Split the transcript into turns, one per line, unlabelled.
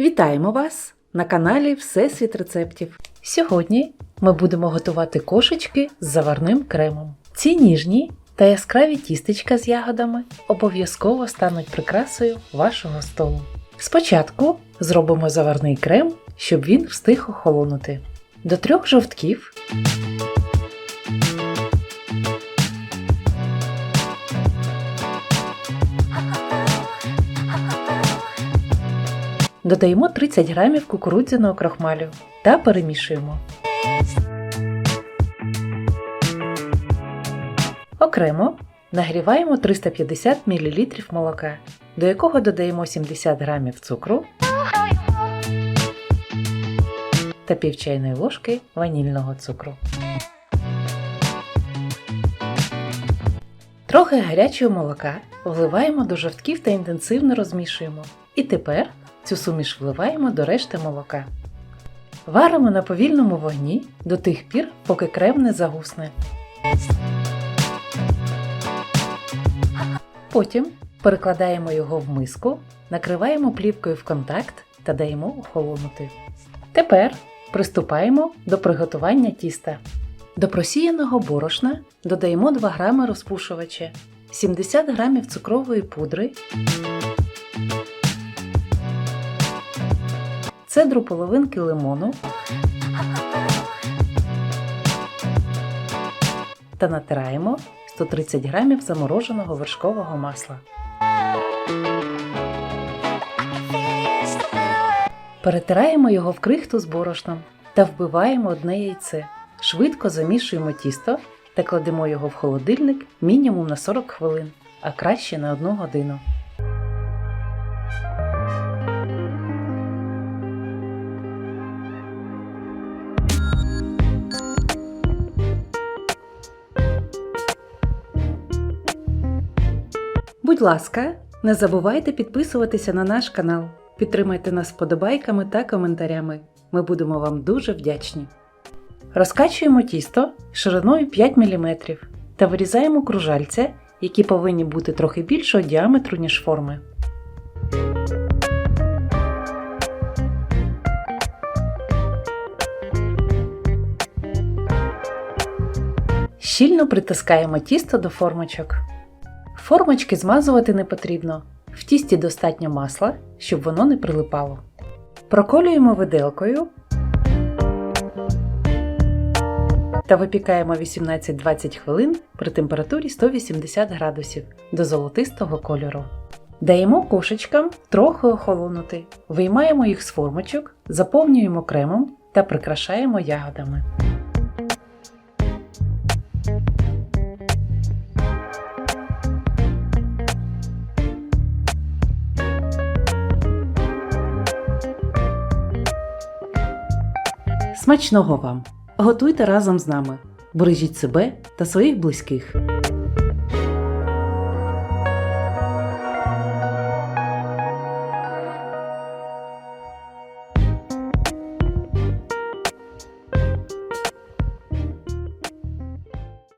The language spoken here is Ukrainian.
Вітаємо вас на каналі Всесвіт рецептів. Сьогодні ми будемо готувати кошечки з заварним кремом. Ці ніжні та яскраві тістечка з ягодами обов'язково стануть прикрасою вашого столу. Спочатку зробимо заварний крем, щоб він встиг охолонути. До трьох жовтків додаємо 30 грамів кукурудзяного крохмалю та перемішуємо. Окремо нагріваємо 350 мл молока, до якого додаємо 70 грамів цукру та пів чайної ложки ванільного цукру. Трохи гарячого молока вливаємо до жовтків та інтенсивно розмішуємо. І тепер цю суміш вливаємо до решти молока. Варимо на повільному вогні до тих пір, поки крем не загусне. Потім перекладаємо його в миску, накриваємо плівкою в контакт та даємо охолонути. Тепер приступаємо до приготування тіста. До просіяного борошна додаємо 2 г розпушувача, 70 г цукрової пудри, цедру половинки лимону та натираємо 130 г замороженого вершкового масла. Перетираємо його в крихту з борошном та вбиваємо одне яйце. Швидко замішуємо тісто та кладемо його в холодильник мінімум на 40 хвилин, а краще на 1 годину. Будь ласка, не забувайте підписуватися на наш канал. Підтримайте нас вподобайками та коментарями. Ми будемо вам дуже вдячні. Розкачуємо тісто шириною 5 мм та вирізаємо кружальця, які повинні бути трохи більшого діаметру, ніж форми. Щільно притискаємо тісто до формочок. Формочки змазувати не потрібно. В тісті достатньо масла, щоб воно не прилипало. Проколюємо виделкою та випікаємо 18-20 хвилин при температурі 180 градусів до золотистого кольору. Даємо кошечкам трохи охолонути, виймаємо їх з формочок, заповнюємо кремом та прикрашаємо ягодами. Смачного вам! Готуйте разом з нами. Бережіть себе та своїх близьких.